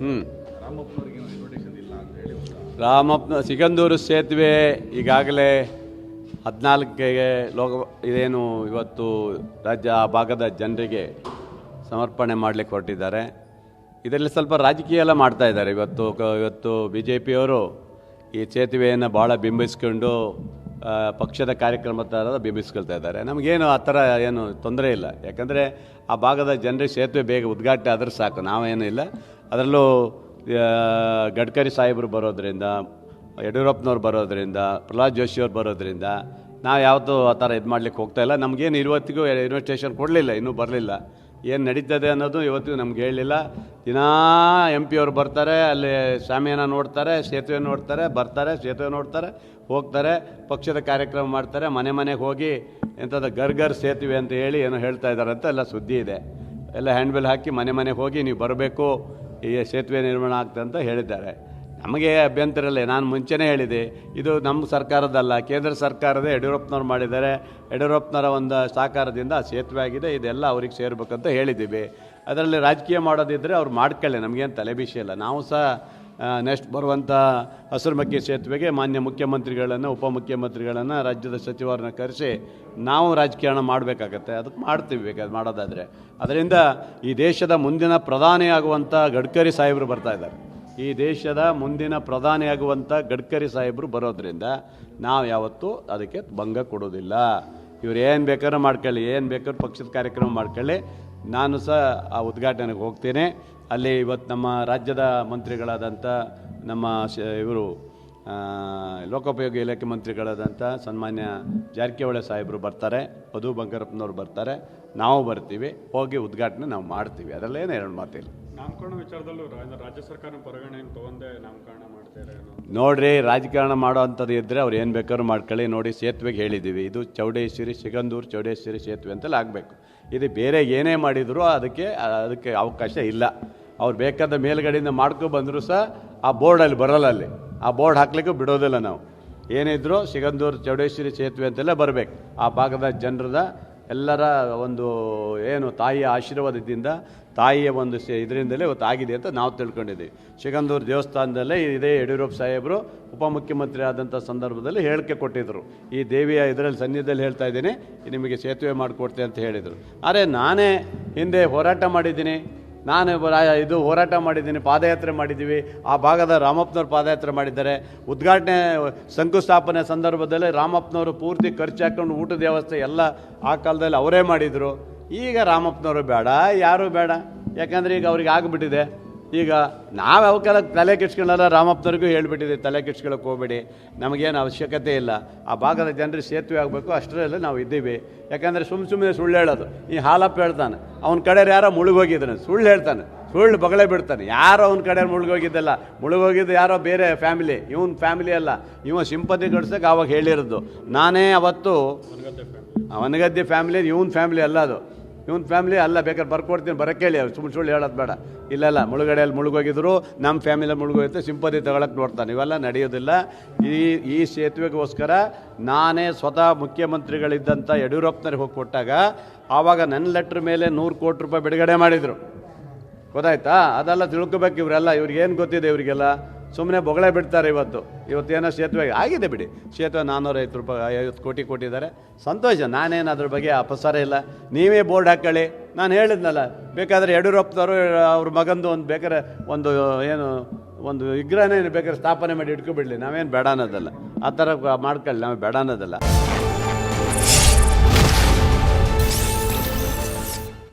ಹ್ಞೂ ರಾಮಪ್ಪನ ಸಿಗಂದೂರು ಸೇತುವೆ ಈಗಾಗಲೇ ಹದಿನಾಲ್ಕಿಗೆ ಲೋಕ ಇದೇನು ಇವತ್ತು ರಾಜ್ಯ ಆ ಭಾಗದ ಜನರಿಗೆ ಸಮರ್ಪಣೆ ಮಾಡಲಿಕ್ಕೆ ಹೊರಟಿದ್ದಾರೆ. ಇದರಲ್ಲಿ ಸ್ವಲ್ಪ ರಾಜಕೀಯ ಎಲ್ಲ ಮಾಡ್ತಾ ಇದ್ದಾರೆ. ಇವತ್ತು ಇವತ್ತು ಬಿ ಜೆ ಪಿಯವರು ಈ ಸೇತುವೆಯನ್ನು ಭಾಳ ಬಿಂಬಿಸ್ಕೊಂಡು ಪಕ್ಷದ ಕಾರ್ಯಕ್ರಮ ಥರ ಬಿಂಬಿಸ್ಕೊಳ್ತಾ ಇದ್ದಾರೆ. ನಮಗೇನು ಆ ಥರ ಏನು ತೊಂದರೆ ಇಲ್ಲ. ಯಾಕಂದರೆ ಆ ಭಾಗದ ಜನರಿಗೆ ಸೇತುವೆ ಬೇಗ ಉದ್ಘಾಟನೆ ಆದ್ರೆ ಸಾಕು. ನಾವೇನೂ ಇಲ್ಲ. ಅದರಲ್ಲೂ ಗಡ್ಕರಿ ಸಾಹೇಬರು ಬರೋದ್ರಿಂದ, ಯಡಿಯೂರಪ್ಪನವ್ರು ಬರೋದ್ರಿಂದ, ಪ್ರಹ್ಲಾದ್ ಜೋಶಿಯವ್ರು ಬರೋದ್ರಿಂದ, ನಾವು ಯಾವುದು ಆ ಥರ ಇದು ಮಾಡ್ಲಿಕ್ಕೆ ಹೋಗ್ತಾ ಇಲ್ಲ. ನಮಗೇನು ಇವತ್ತಿಗೂ ಇನ್ವೆಸ್ಟೇಷನ್ ಕೊಡಲಿಲ್ಲ, ಇನ್ನೂ ಬರಲಿಲ್ಲ. ಏನು ನಡೀತದೆ ಅನ್ನೋದು ಇವತ್ತಿಗೂ ನಮ್ಗೆ ಹೇಳಲಿಲ್ಲ ದಿನಾ ಎಂ ಪಿ ಅವ್ರು ಬರ್ತಾರೆ, ಅಲ್ಲಿ ಸ್ವಾಮಿಯನ್ನ ನೋಡ್ತಾರೆ, ಸೇತುವೆ ನೋಡ್ತಾರೆ, ಬರ್ತಾರೆ, ಸೇತುವೆ ನೋಡ್ತಾರೆ, ಹೋಗ್ತಾರೆ, ಪಕ್ಷದ ಕಾರ್ಯಕ್ರಮ ಮಾಡ್ತಾರೆ, ಮನೆ ಮನೆಗೆ ಹೋಗಿ ಎಂಥದ್ದು ಗರ್ಗರ್ ಗರ್ ಸೇತುವೆ ಅಂತ ಹೇಳಿ ಏನೋ ಹೇಳ್ತಾ ಇದ್ದಾರೆ ಅಂತ ಎಲ್ಲ ಸುದ್ದಿ ಇದೆ. ಎಲ್ಲ ಹ್ಯಾಂಡ್ಬಿಲ್ ಹಾಕಿ ಮನೆ ಮನೆಗೆ ಹೋಗಿ, ನೀವು ಬರಬೇಕು ಈ ಸೇತುವೆ ನಿರ್ಮಾಣ ಆಗ್ತದೆ ಅಂತ ಹೇಳಿದ್ದಾರೆ. ನಮಗೆ ಅಭ್ಯಂತರ ಇಲ್ಲ ನಾನು ಮುಂಚೆನೇ ಹೇಳಿದೆ, ಇದು ನಮ್ಮ ಸರ್ಕಾರದಲ್ಲ, ಕೇಂದ್ರ ಸರ್ಕಾರದ ಯಡಿಯೂರಪ್ಪನವ್ರು ಮಾಡಿದ್ದಾರೆ. ಯಡಿಯೂರಪ್ಪನವರ ಒಂದು ಸಹಕಾರದಿಂದ ಸೇತುವೆ ಆಗಿದೆ, ಇದೆಲ್ಲ ಅವ್ರಿಗೆ ಸೇರ್ಬೇಕಂತ ಹೇಳಿದ್ದೀವಿ. ಅದರಲ್ಲಿ ರಾಜಕೀಯ ಮಾಡೋದಿದ್ದರೆ ಅವ್ರು ಮಾಡ್ಕೊಳ್ಳಿ, ನಮಗೇನು ತಲೆಬಿಸಿ ಇಲ್ಲ ನಾವು ಸಹ ನೆಕ್ಸ್ಟ್ ಬರುವಂಥ ಹಸಿರುಮಕ್ಕಿ ಸೇತುವೆಗೆ ಮಾನ್ಯ ಮುಖ್ಯಮಂತ್ರಿಗಳನ್ನು, ಉಪಮುಖ್ಯಮಂತ್ರಿಗಳನ್ನು, ರಾಜ್ಯದ ಸಚಿವರನ್ನ ಕರೆಸಿ ನಾವು ರಾಜಕಾರಣ ಮಾಡಬೇಕಾಗತ್ತೆ. ಅದಕ್ಕೆ ಮಾಡ್ತೀವಿ ಬೇಕಾದ ಮಾಡೋದಾದರೆ. ಅದರಿಂದ ಈ ದೇಶದ ಮುಂದಿನ ಪ್ರಧಾನಿಯಾಗುವಂಥ ಗಡ್ಕರಿ ಸಾಹೇಬರು ಬರ್ತಾ ಇದ್ದಾರೆ. ಈ ದೇಶದ ಮುಂದಿನ ಪ್ರಧಾನಿಯಾಗುವಂಥ ಗಡ್ಕರಿ ಸಾಹೇಬರು ಬರೋದ್ರಿಂದ ನಾವು ಯಾವತ್ತೂ ಅದಕ್ಕೆ ಭಂಗ ಕೊಡೋದಿಲ್ಲ. ಇವ್ರು ಏನು ಬೇಕಾದ್ರೂ ಮಾಡ್ಕೊಳ್ಳಿ, ಏನು ಬೇಕಾದ್ರೂ ಪಕ್ಷದ ಕಾರ್ಯಕ್ರಮ ಮಾಡ್ಕೊಳ್ಳಿ. ನಾನು ಸಹ ಆ ಉದ್ಘಾಟನೆಗೆ ಹೋಗ್ತೇನೆ. ಅಲ್ಲಿ ಇವತ್ತು ನಮ್ಮ ರಾಜ್ಯದ ಮಂತ್ರಿಗಳಾದಂಥ ನಮ್ಮ ಶ, ಇವರು ಲೋಕೋಪಯೋಗಿ ಇಲಾಖೆ ಮಂತ್ರಿಗಳಾದಂಥ ಸನ್ಮಾನ್ಯ ಜಾರಕಿಹೊಳಿ ಸಾಹೇಬರು ಬರ್ತಾರೆ ಮಧು ಬಂಗಾರಪ್ಪನವ್ರು ಬರ್ತಾರೆ. ನಾವು ಬರ್ತೀವಿ, ಹೋಗಿ ಉದ್ಘಾಟನೆ ನಾವು ಮಾಡ್ತೀವಿ. ಅದರಲ್ಲೇನು ಎರಡು ಮಾತಿಲ್ಲ. ನಾಮಕರಣ ವಿಚಾರದಲ್ಲೂ ರಾಜ್ಯ ಸರ್ಕಾರ ಪರಿಗಣನೆ ತಗೊಂಡೆ ನಾಮಕರಣ ಮಾಡ್ತಾರೆ ನೋಡ್ರಿ, ರಾಜಕಾರಣ ಮಾಡೋ ಅಂಥದ್ದು ಇದ್ದರೆ ಅವ್ರು ಏನು ಬೇಕಾದ್ರೂ ಮಾಡ್ಕೊಳ್ಳಿ. ನೋಡಿ, ಸೇತುವೆಗೆ ಹೇಳಿದ್ದೀವಿ. ಇದು ಚೌಡೇಶ್ವರಿ ಸಿಗಂದೂರು, ಚೌಡೇಶ್ವರಿ ಸೇತುವೆ ಅಂತೆಲ್ಲ ಆಗಬೇಕು. ಇದು ಬೇರೆ ಏನೇ ಮಾಡಿದರೂ ಅದಕ್ಕೆ ಅದಕ್ಕೆ ಅವಕಾಶ ಇಲ್ಲ. ಅವ್ರು ಬೇಕಾದ ಮೇಲ್ಗಡೆಯಿಂದ ಮಾಡ್ಕೊ ಬಂದರೂ ಸಹ ಆ ಬೋರ್ಡಲ್ಲಿ ಬರೋಲ್ಲ ಅಲ್ಲಿ. ಆ ಬೋರ್ಡ್ ಹಾಕ್ಲಿಕ್ಕೂ ಬಿಡೋದಿಲ್ಲ ನಾವು. ಏನಿದ್ರು ಸಿಗಂದೂರು, ಚೌಡೇಶ್ವರಿ ಸೇತುವೆ ಅಂತೆಲ್ಲ ಬರಬೇಕು. ಆ ಭಾಗದ ಜನರದ ಎಲ್ಲರ ಒಂದು ಏನು ತಾಯಿಯ ಆಶೀರ್ವಾದದಿಂದ ತಾಯಿಯ ಒಂದು ಇದರಿಂದಲೇ ಇವತ್ತು ಆಗಿದೆ ಅಂತ ನಾವು ತಿಳ್ಕೊಂಡಿದ್ದೀವಿ. ಸಿಗಂದೂರು ದೇವಸ್ಥಾನದಲ್ಲೇ ಇದೇ ಯಡಿಯೂರಪ್ಪ ಸಾಹೇಬರು ಉಪಮುಖ್ಯಮಂತ್ರಿ ಆದಂಥ ಸಂದರ್ಭದಲ್ಲಿ ಹೇಳಿಕೆ ಕೊಟ್ಟಿದ್ದರು ಈ ದೇವಿಯ ಇದರಲ್ಲಿ ಸನ್ನಿಧಿಯಲ್ಲಿ ಹೇಳ್ತಾ ಇದ್ದೀನಿ, ನಿಮಗೆ ಸೇತುವೆ ಮಾಡಿಕೊಡ್ತೆ ಅಂತ ಹೇಳಿದರು. ಆದರೆ ನಾನೇ ಹಿಂದೆ ಹೋರಾಟ ಮಾಡಿದ್ದೀನಿ. ನಾನು ಇದು ಹೋರಾಟ ಮಾಡಿದ್ದೀನಿ, ಪಾದಯಾತ್ರೆ ಮಾಡಿದ್ದೀವಿ. ಆ ಭಾಗದ ರಾಮಪ್ಪನವ್ರು ಪಾದಯಾತ್ರೆ ಮಾಡಿದ್ದಾರೆ. ಉದ್ಘಾಟನೆ, ಶಂಕುಸ್ಥಾಪನೆ ಸಂದರ್ಭದಲ್ಲಿ ರಾಮಪ್ಪನವರು ಪೂರ್ತಿ ಖರ್ಚು ಹಾಕ್ಕೊಂಡು ಊಟದ ವ್ಯವಸ್ಥೆ ಎಲ್ಲ ಆ ಕಾಲದಲ್ಲಿ ಅವರೇ ಮಾಡಿದರು. ಈಗ ರಾಮಪ್ಪನವರು ಬೇಡ, ಯಾರೂ ಬೇಡ. ಯಾಕಂದರೆ ಈಗ ಅವ್ರಿಗೆ ಆಗಿಬಿಟ್ಟಿದೆ. ಈಗ ನಾವು ಅವಕ್ಕೆಲ್ಲ ತಲೆ ಕೆಡ್ಸ್ಕೊಳ್ಳಲ್ಲ ರಾಮಪ್ಪನವ್ರಿಗೂ ಹೇಳಿಬಿಟ್ಟಿದೆ ತಲೆ ಕೆಡ್ಸ್ಕೊಳ್ಳೋಕೆ ಹೋಗಬೇಡಿ. ನಮಗೇನು ಅವಶ್ಯಕತೆ ಇಲ್ಲ. ಆ ಭಾಗದ ಜನರಿಗೆ ಸೇತುವೆ ಆಗಬೇಕು ಅಷ್ಟರಲ್ಲಿ ನಾವು ಇದ್ದೀವಿ. ಯಾಕಂದರೆ ಸುಮ್ಮ ಸುಮ್ಮನೆ ಸುಳ್ಳು ಹೇಳೋದು. ಈ ಹಾಲಪ್ಪ ಹೇಳ್ತಾನೆ ಅವನ ಕಡೆ ಯಾರೋ ಮುಳುಗೋಗಿದ್ದಾನೆ. ಸುಳ್ಳು ಹೇಳ್ತಾನೆ ಸುಳ್ಳು ಬಗಲೇ ಬಿಡ್ತಾನೆ. ಯಾರೋ ಅವನ ಕಡೆ ಮುಳುಗೋಗಿದ್ದಲ್ಲ ಮುಳುಗೋಗಿದ್ದು ಯಾರೋ ಬೇರೆ ಫ್ಯಾಮಿಲಿ ಇವನ್ ಫ್ಯಾಮಿಲಿ ಅಲ್ಲ. ಇವ ಸಿಂಪತಿ ಗಳಿಸಕ್ಕೆ ಅವಾಗ ಹೇಳಿರೋದು ನಾನೇ ಅವತ್ತು ಅವನಗದ್ದೆ ಫ್ಯಾಮಿಲಿ ಇವನ್ ಫ್ಯಾಮಿಲಿ ಅಲ್ಲ ಅದು. ಇವನ್ ಫ್ಯಾಮಿಲಿ ಅಲ್ಲ, ಬೇಕಾದ್ರೆ ಬರ್ಕೊಡ್ತೀನಿ ಬರಕ್ಕೆ ಹೇಳಿ ಸುಳ್ಳು ಸುಳ್ಳು ಹೇಳೋದು ಬೇಡ. ಇಲ್ಲಲ್ಲ ಮುಳುಗಡೆಯಲ್ಲಿ ಮುಳುಗೋಗಿದ್ರು ನಮ್ಮ ಫ್ಯಾಮಿಲಿ ಮುಳುಗೋಯ್ತು, ಸಿಂಪತಿ ತಗೊಳಕ್ಕೆ ನೋಡ್ತಾನೆ. ಇವೆಲ್ಲ ನಡೆಯೋದಿಲ್ಲ. ಈ ಈ ಸೇತುವೆಗೋಸ್ಕರ ನಾನೇ ಸ್ವತಃ ಮುಖ್ಯಮಂತ್ರಿಗಳಿದ್ದಂಥ ಯಡಿಯೂರಪ್ಪನವ್ರಿಗೆ ಹೋಗಿ ಕೊಟ್ಟಾಗ, ಆವಾಗ ನನ್ನ ಲೆಟ್ರ್ ಮೇಲೆ ನೂರು ಕೋಟಿ ರೂಪಾಯಿ ಬಿಡುಗಡೆ ಮಾಡಿದರು. ಗೊತ್ತಾಯ್ತಾ? ಅದೆಲ್ಲ ತಿಳ್ಕೊಬೇಕು ಇವರೆಲ್ಲ. ಇವ್ರಿಗೇನು ಗೊತ್ತಿದೆ ಇವರಿಗೆಲ್ಲ? ಸುಮ್ಮನೆ ಬೊಗಳೆ ಬಿಡ್ತಾರೆ ಇವತ್ತು. ಇವತ್ತೇನೋ ಸೇತುವೆ ಆಗಿದೆ ಬಿಡಿ. ಸೇತುವೆ ನಾನ್ನೂರ ಐವತ್ತು ರೂಪಾಯಿ ಐವತ್ತು ಕೋಟಿ ಕೊಟ್ಟಿದ್ದಾರೆ. ಸಂತೋಷ, ನಾನೇನು ಅದ್ರ ಬಗ್ಗೆ ಅಪಸಾರ ಇಲ್ಲ. ನೀವೇ ಬೋರ್ಡ್ ಹಾಕೊಳ್ಳಿ. ನಾನು ಹೇಳಿದ್ನಲ್ಲ, ಬೇಕಾದರೆ ಯಡಿಯೂರಪ್ಪನವರು ಅವ್ರ ಮಗಂದು ಒಂದು ಬೇಕಾದ್ರೆ ಒಂದು, ಏನು, ಒಂದು ವಿಗ್ರಹನೇ ಬೇಕಾದ್ರೆ ಸ್ಥಾಪನೆ ಮಾಡಿ ಇಟ್ಕೊಬಿಡ್ಲಿ. ನಾವೇನು ಬೇಡ ಅನ್ನೋದಲ್ಲ. ಆ ಥರ ಮಾಡ್ಕೊಳ್ಳಿ. ನಾವು ಬೇಡ ಅನ್ನೋದಲ್ಲ.